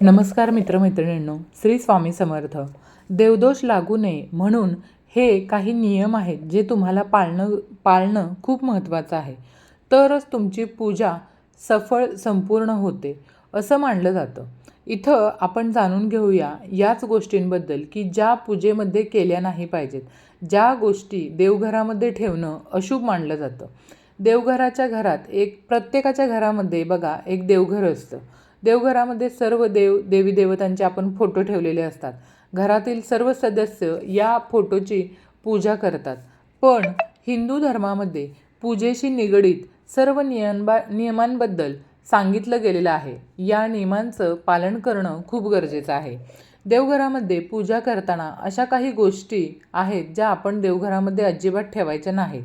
नमस्कार मित्रमैत्रिणींनो श्री स्वामी समर्थ. देवदोष लागू नये म्हणून हे काही नियम आहेत जे तुम्हाला पाळणं पाळणं खूप महत्त्वाचं आहे. तरच तुमची पूजा सफळ संपूर्ण होते असं मानलं जातं. इथं आपण जाणून घेऊया याच गोष्टींबद्दल की ज्या पूजेमध्ये केल्या नाही पाहिजेत ज्या गोष्टी देवघरामध्ये ठेवणं अशुभ मानलं जातं. देवघराच्या घरात एक प्रत्येकाच्या घरामध्ये बघा एक देवघर असतं. देवघरामध्ये सर्व देव देवी देवतांचे आपण फोटो ठेवलेले असतात. घरातील सर्व सदस्य या फोटोची पूजा करतात. पण हिंदू धर्मामध्ये पूजेशी निगडीत सर्व नियमबा नियमांबद्दल सांगितलं गेलेलं आहे. या नियमांचं पालन करणं खूप गरजेचं आहे. देवघरामध्ये पूजा करताना अशा काही गोष्टी आहेत ज्या आपण देवघरामध्ये अजिबात ठेवायच्या नाहीत.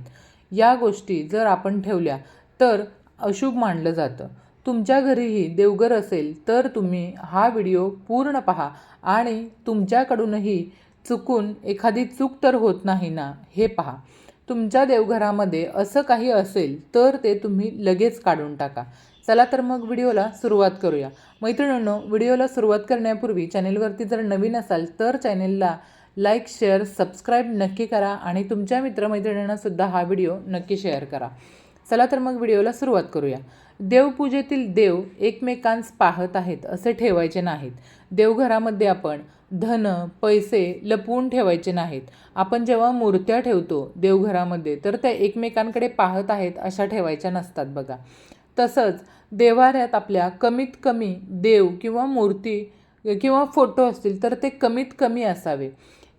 या गोष्टी जर आपण ठेवल्या तर अशुभ मानलं जातं. तुमच्या घरीही देवघर असेल तर तुम्ही हा व्हिडिओ पूर्ण पहा आणि तुमच्याकडूनही चुकून एखादी चूक तर होत नाही ना हे पहा. तुमच्या देवघरामध्ये असं काही असेल तर ते तुम्ही लगेच काढून टाका. चला तर मग व्हिडिओला सुरुवात करूया. मैत्रिणींनो व्हिडिओला सुरुवात करण्यापूर्वी चॅनेलवरती जर नवीन असाल तर चॅनेलला लाईक शेअर सबस्क्राईब नक्की करा आणि तुमच्या मित्रमैत्रिणींनासुद्धा हा व्हिडिओ नक्की शेअर करा. चला तर मग व्हिडिओला सुरुवात करूया. देवपूजेतील देव एकमेकांस पाहत आहेत असे ठेवायचे नाहीत. देवघरामध्ये आपण धन पैसे लपवून ठेवायचे नाहीत. आपण जेव्हा मूर्त्या ठेवतो देवघरामध्ये तर त्या एकमेकांकडे पाहत आहेत अशा ठेवायच्या नसतात बघा. तसंच देवाऱ्यात आपल्या कमीत कमी देव किंवा मूर्ती किंवा फोटो असतील तर ते कमीत कमी असावे.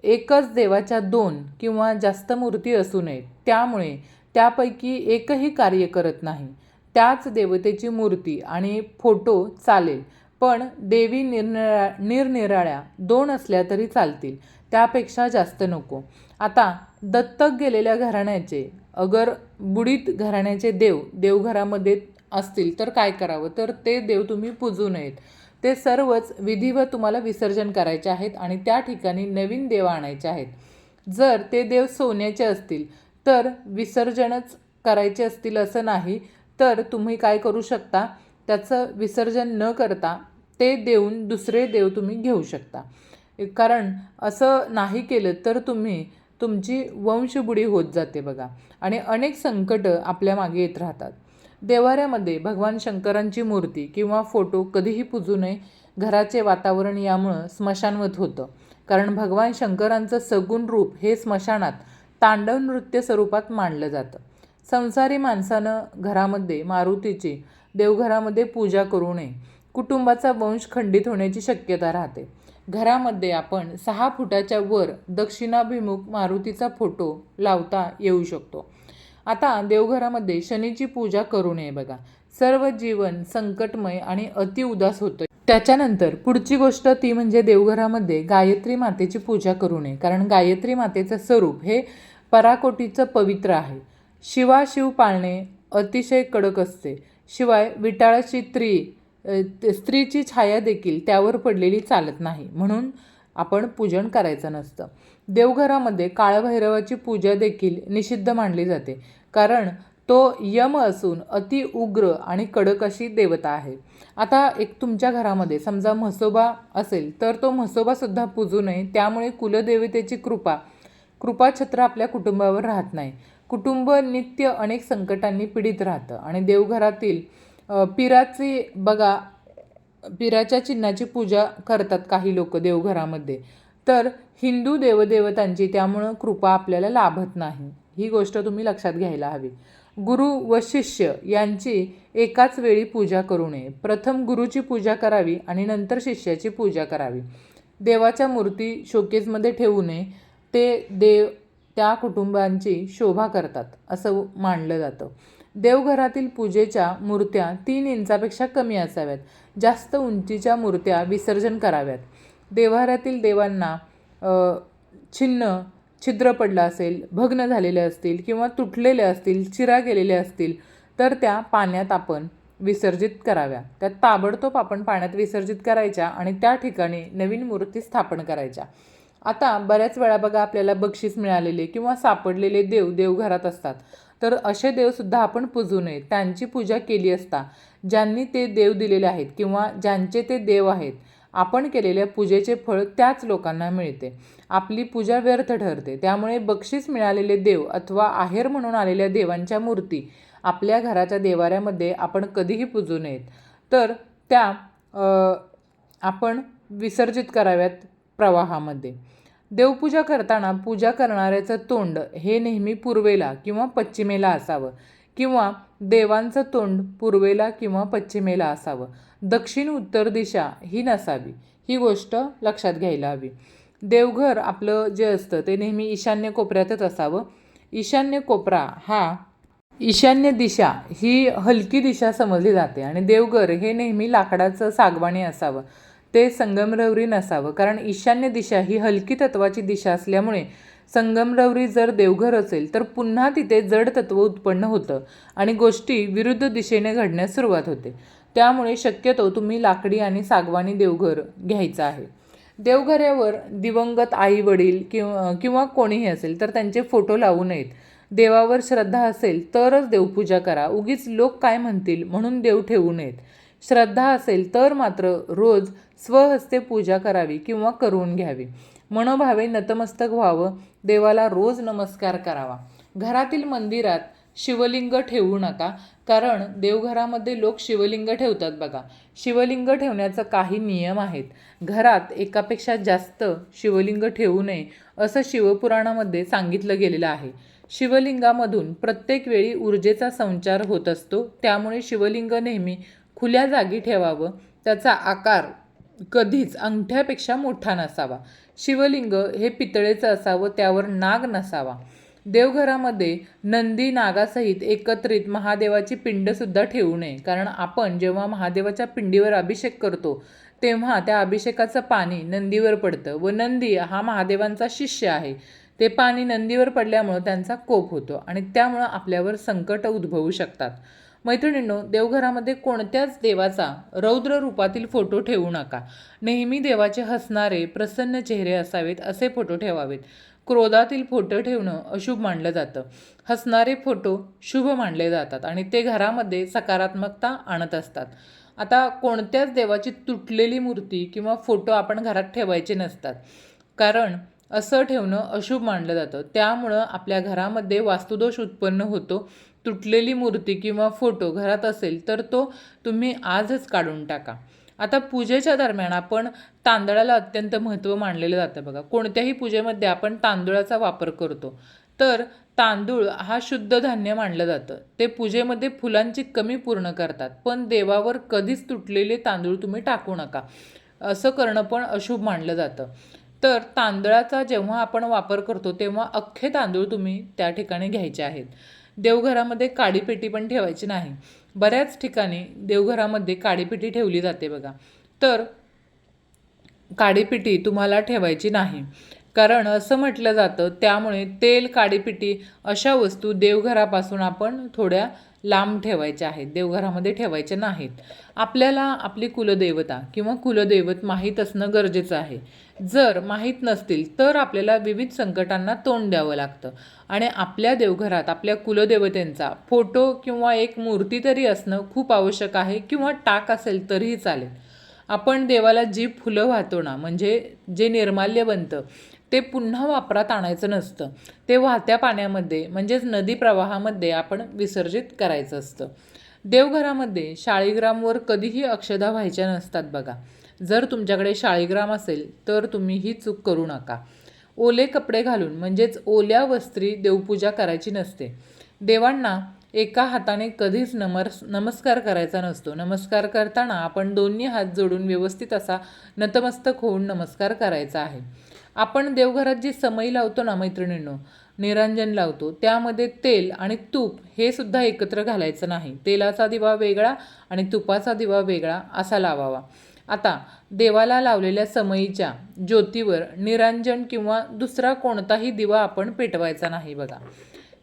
एकच देवाच्या दोन किंवा जास्त मूर्ती असू नयेत. त्यामुळे त्यापैकी एकही कार्य करत नाही. त्याच देवतेची मूर्ती आणि फोटो चालेल. पण देवी निरनिरा निरनिराळ्या दोन असल्या तरी चालतील. त्यापेक्षा जास्त नको. आता दत्तक गेलेल्या घराण्याचे अगर बुडीत घराण्याचे देव देवघरामध्ये असतील तर काय करावं? तर ते देव तुम्ही पूजू नयेत. ते सर्वच विधिवत तुम्हाला विसर्जन करायचे आहेत आणि त्या ठिकाणी नवीन देव आणायचे आहेत. जर ते देव सोन्याचे असतील तर विसर्जनच करायचे असतील असं नाही तर तुम्ही काय करू शकता? त्याचं विसर्जन न करता ते देऊन दुसरे देव तुम्ही घेऊ शकता. कारण असं नाही केलं तर तुम्ही तुमची वंशबुडी होत जाते बघा. आणि अनेक संकटं आपल्या मागे येत राहतात. देवाऱ्यामध्ये भगवान शंकरांची मूर्ती किंवा फोटो कधीही पूजू नये. घराचे वातावरण यामुळं स्मशानवत होतं. कारण भगवान शंकरांचं सगुण रूप हे स्मशानात तांडव नृत्य स्वरूपात मांडलं जातं. संसारी माणसानं घरामध्ये मारुतीची देवघरामध्ये पूजा करू नये. कुटुंबाचा वंश खंडित होण्याची शक्यता राहते. घरामध्ये आपण सहा फुटाच्या वर दक्षिणाभिमुख मारुतीचा फोटो लावता येऊ शकतो. आता देवघरामध्ये शनीची पूजा करू नये बघा. सर्व जीवन संकटमय आणि अति उदास होतं त्याच्यानंतर पुढची गोष्ट ती म्हणजे देवघरामध्ये गायत्री मातेची पूजा करू नये. कारण गायत्री मातेचं स्वरूप हे पराकोटीचं पवित्र आहे. शिवा शिव पाळणे अतिशय कडक असते. शिवाय विटाळाची स्त्री स्त्रीची छाया देखील त्यावर पडलेली चालत नाही. म्हणून आपण पूजन करायचं नसतं. देवघरामध्ये काळभैरवाची पूजा देखील निषिद्ध मानली जाते. कारण तो यम असून अति उग्र आणि कडक अशी देवता आहे. आता एक तुमच्या घरामध्ये समजा म्हसोबा असेल तर तो म्हसोबासुद्धा पूजू नये. त्यामुळे कुलदेवतेची कृपा कृपाछत्र आपल्या कुटुंबावर राहत नाही. कुटुंब नित्य अनेक संकटांनी पीडित राहतं. आणि देवघरातील पिराचे बघा पिराच्या चिन्हाची पूजा करतात काही लोक देवघरामध्ये. तर हिंदू देवदेवतांची त्यामुळं कृपा आपल्याला लाभत नाही. ही गोष्ट तुम्ही लक्षात घ्यायला हवी. गुरु व शिष्य यांची एकाच वेळी पूजा करू नये. प्रथम गुरुची पूजा करावी आणि नंतर शिष्याची पूजा करावी. देवाच्या मूर्ती शोकेसमध्ये ठेवू नये. ते देव त्या कुटुंबांची शोभा करतात असं मानलं जातं. देवघरातील पूजेच्या मूर्त्या तीन इंचापेक्षा कमी असाव्यात. जास्त उंचीच्या मूर्त्या विसर्जन कराव्यात. देवाऱ्यातील देवांना छिन्न छिद्र पडलं असेल भग्न झालेले असतील किंवा तुटलेले असतील चिरा गेलेले असतील तर त्या पाण्यात आपण विसर्जित कराव्या. त्या ताबडतोब आपण पाण्यात विसर्जित करायच्या आणि त्या ठिकाणी नवीन मूर्ती स्थापन करायच्या. आता बऱ्याच वेळा बघा आपल्याला बक्षीस मिळालेले किंवा सापडलेले देव देवघरात असतात. तर असे देवसुद्धा आपण पूजू नये. त्यांची पूजा केली असता ज्यांनी ते देव दिलेले आहेत किंवा ज्यांचे ते देव आहेत आपण केलेल्या पूजेचे फळ त्याच लोकांना मिळते. आपली पूजा व्यर्थ ठरते. त्यामुळे बक्षीस मिळालेले देव अथवा आहेर म्हणून आलेल्या देवांच्या मूर्ती आपल्या घराच्या देवाऱ्यामध्ये आपण कधीही पूजू नयेत. तर त्या आपण विसर्जित कराव्यात प्रवाहामध्ये. देवपूजा करताना पूजा करणाऱ्याचं तोंड हे नेहमी पूर्वेला किंवा पश्चिमेला असावं किंवा देवांचं तोंड पूर्वेला किंवा पश्चिमेला असावं. दक्षिण उत्तर दिशा ही नसावी. ही गोष्ट लक्षात घ्यायला हवी. देवघर आपलं जे असतं ते नेहमी ईशान्य कोपऱ्यातच असावं. ईशान्य कोपरा हा ईशान्य दिशा ही हलकी दिशा समजली जाते आणि देवघर हे नेहमी लाकडाचं सागवाणी असावं. ते संगमरवरी नसावं. कारण ईशान्य दिशा ही हलकी तत्वाची दिशा असल्यामुळे संगमरवरी जर देवघर असेल तर पुन्हा तिथे जड तत्व उत्पन्न होतं आणि गोष्टी विरुद्ध दिशेने घडण्यास सुरुवात होते. त्यामुळे शक्यतो तुम्ही लाकडी आणि सागवानी देवघर घ्यायचं आहे. देवघरावर दिवंगत आई वडील किंवा किंवा कोणीही असेल तर त्यांचे फोटो लावू नयेत. देवावर श्रद्धा असेल तरच देवपूजा करा. उगीच लोक काय म्हणतील म्हणून देव ठेवू नयेत. श्रद्धा असेल तर मात्र रोज स्वहस्ते पूजा करावी किंवा करून घ्यावी. मनोभावे नतमस्तक व्हावं देवाला रोज नमस्कार करावा. घरातील मंदिरात शिवलिंग ठेवू नका कारण देवघरामध्ये लोक शिवलिंग ठेवतात बघा. शिवलिंग ठेवण्याचा काही नियम आहेत. घरात एकापेक्षा जास्त शिवलिंग ठेवू नये असं शिवपुराणामध्ये सांगितलं गेलेलं आहे. शिवलिंगामधून प्रत्येक वेळी ऊर्जेचा संचार होत असतो त्यामुळे शिवलिंग नेहमी खुल्या जागी ठेवावं. त्याचा आकार कधीच अंगठ्यापेक्षा मोठा नसावा. शिवलिंग हे पितळेचं असावं त्यावर नाग नसावा. देवघरामध्ये नंदी नागासहित एकत्रित महादेवाची पिंडसुद्धा ठेवू नये. कारण आपण जेव्हा महादेवाच्या पिंडीवर अभिषेक करतो तेव्हा त्या अभिषेकाचं पाणी नंदीवर पडतं व नंदी हा महादेवांचा शिष्य आहे. ते पाणी नंदीवर पडल्यामुळं त्यांचा कोप होतो आणि त्यामुळं आपल्यावर संकट उद्भवू शकतात. मैत्रिणींनो देवघरामध्ये कोणत्याच देवाचा रौद्र रूपातील फोटो ठेवू नका. नेहमी देवाचे हसणारे प्रसन्न चेहरे असावेत असे फोटो ठेवावेत. क्रोधातील फोटो ठेवणं अशुभ मानलं जातं. हसणारे फोटो शुभ मानले जातात आणि ते घरामध्ये सकारात्मकता आणत असतात. आता कोणत्याच देवाची तुटलेली मूर्ती किंवा फोटो आपण घरात ठेवायचे नसतात. कारण असं ठेवणं अशुभ मानलं जातं. त्यामुळं आपल्या घरामध्ये वास्तुदोष उत्पन्न होतो. तुटलेली मूर्ती किंवा फोटो घरात असेल तर तो तुम्ही आजच काढून टाका. आता पूजेच्या दरम्यान आपण तांदळाला अत्यंत महत्त्व मानलेलं जातं बघा. कोणत्याही पूजेमध्ये आपण तांदूळाचा वापर करतो. तर तांदूळ हा शुद्ध धान्य मानलं जातं. ते पूजेमध्ये फुलांची कमी पूर्ण करतात. पण देवावर कधीच तुटलेले तांदूळ तुम्ही टाकू नका. असं करणं पण अशुभ मानलं जातं. तर तांदळाचा जेव्हा आपण वापर करतो तेव्हा अख्खे तांदूळ तुम्ही त्या ठिकाणी घ्यायचे आहेत. देवघरामध्ये काडीपेटी पण ठेवायची नाही. बऱ्याच ठिकाणी देवघरामध्ये काडीपेटी ठेवली जाते बघा. तर काडीपिटी तुम्हाला ठेवायची नाही. कारण असं म्हटलं जातं त्यामुळे तेल काडीपिटी अशा वस्तू देवघरापासून आपण थोड्या लांब ठेवायच्या आहेत देवघरामध्ये ठेवायच्या नाहीत. आपल्याला आपली कुलदेवता किंवा कुलदैवत माहीत असणं गरजेचं आहे. जर माहीत नसतील तर आपल्याला विविध संकटांना तोंड द्यावं लागतं. आणि आपल्या देवघरात आपल्या कुलदेवतेंचा फोटो किंवा एक मूर्ती तरी असणं खूप आवश्यक आहे किंवा टाक असेल तरीही चालेल. आपण देवाला जी फुलं वाहतो ना म्हणजे जे निर्माल्य बनतं ते पुन्हा वापरात आणायचं नसतं. ते वाहत्या पाण्यामध्ये म्हणजेच नदी प्रवाहामध्ये आपण विसर्जित करायचं असतं. देवघरामध्ये शाळीग्रामवर कधीही अक्षदा व्हायच्या नसतात बघा. जर तुमच्याकडे शाळीग्राम असेल तर तुम्ही ही चूक करू नका. ओले कपडे घालून म्हणजेच ओल्या वस्त्री देवपूजा करायची नसते. देवांना एका हाताने कधीच नमर्स नमस्कार करायचा नसतो. नमस्कार करताना आपण दोन्ही हात जोडून व्यवस्थित असा नतमस्तक होऊन नमस्कार करायचा आहे. आपण देवघरात जी समई लावतो ना मैत्रिणींनो निरांजन लावतो त्यामध्ये तेल आणि तूप हे सुद्धा एकत्र घालायचं नाही. तेलाचा दिवा वेगळा आणि तुपाचा दिवा वेगळा असा लावावा. आता देवाला लावलेल्या समईच्या ज्योतीवर निरांजन किंवा दुसरा कोणताही दिवा आपण पेटवायचा नाही बघा.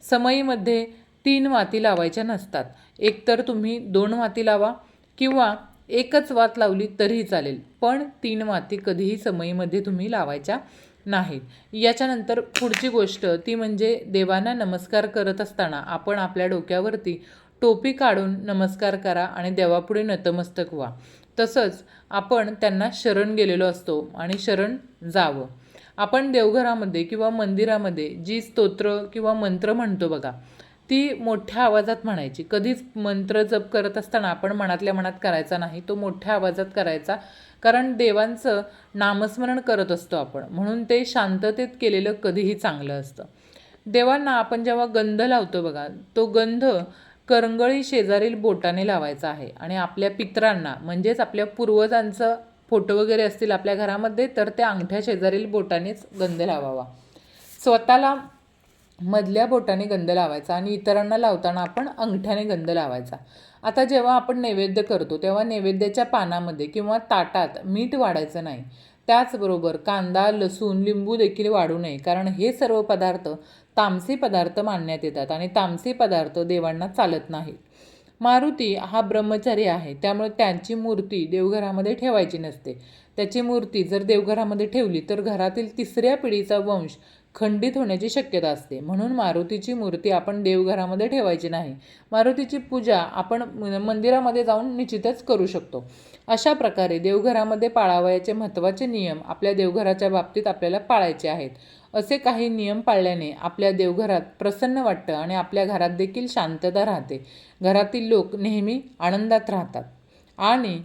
समईमध्ये तीन वाती लावायच्या नसतात. एकतर तुम्ही दोन वाती लावा किंवा एकच वात लावली तरीही चालेल. पण तीन वाती कधीही समईमध्ये तुम्ही लावायच्या नाहीत. याच्यानंतर पुढची गोष्ट ती म्हणजे देवांना नमस्कार करत असताना आपण आपल्या डोक्यावरती टोपी काढून नमस्कार करा आणि देवापुढे नतमस्तक व्हा. तसंच आपण त्यांना शरण गेलेलो असतो आणि शरण जावं. आपण देवघरामध्ये किंवा मंदिरामध्ये जी स्तोत्र किंवा मंत्र म्हणतो बघा ती मोठ्या आवाजात म्हणायची. कधीच मंत्र जप करत असताना आपण मनातल्या मनात करायचा नाही तो मोठ्या आवाजात करायचा. कारण देवांचं नामस्मरण करत असतो आपण. म्हणून ते शांततेत केलेलं कधीही चांगलं असतं. देवांना आपण जेव्हा गंध लावतो बघा तो गंध करंगळी शेजारील बोटाने लावायचा आहे. आणि आपल्या पितरांना म्हणजेच आपल्या पूर्वजांचं फोटो वगैरे असतील आपल्या घरामध्ये तर त्या अंगठ्या शेजारील बोटानेच गंध लावावा. स्वतःला मधल्या बोटाने गंध लावायचा आणि इतरांना लावताना आपण अंगठ्याने गंध लावायचा. आता जेव्हा आपण नैवेद्य करतो तेव्हा नैवेद्याच्या पानामध्ये किंवा ताटात मीठ वाढायचं नाही. त्याचबरोबर कांदा लसूण लिंबू देखील वाढू नये कारण हे सर्व पदार्थ तामसी पदार्थ मानण्यात येतात आणि तामसी पदार्थ देवांना चालत नाहीत. मारुती हा ब्रह्मचारी आहे त्यामुळे त्यांची मूर्ती देवघरामध्ये ठेवायची नसते. त्याची मूर्ती जर देवघरामध्ये ठेवली तर घरातील तिसऱ्या पिढीचा वंश खंडित होण्याची शक्यता असते. म्हणून मारुतीची मूर्ती आपण देवघरामध्ये ठेवायची नाही. मारुतीची पूजा आपण मंदिरामध्ये जाऊन निश्चितच करू शकतो. अशा प्रकारे देवघरामध्ये पाळावयाचे महत्त्वाचे नियम आपल्या देवघराच्या बाबतीत आपल्याला पाळायचे आहेत. असे काही नियम पाळल्याने आपल्या देवघरात प्रसन्न वाटतं आणि आपल्या घरात देखील शांतता राहते. घरातील लोक नेहमी आनंदात राहतात. आणि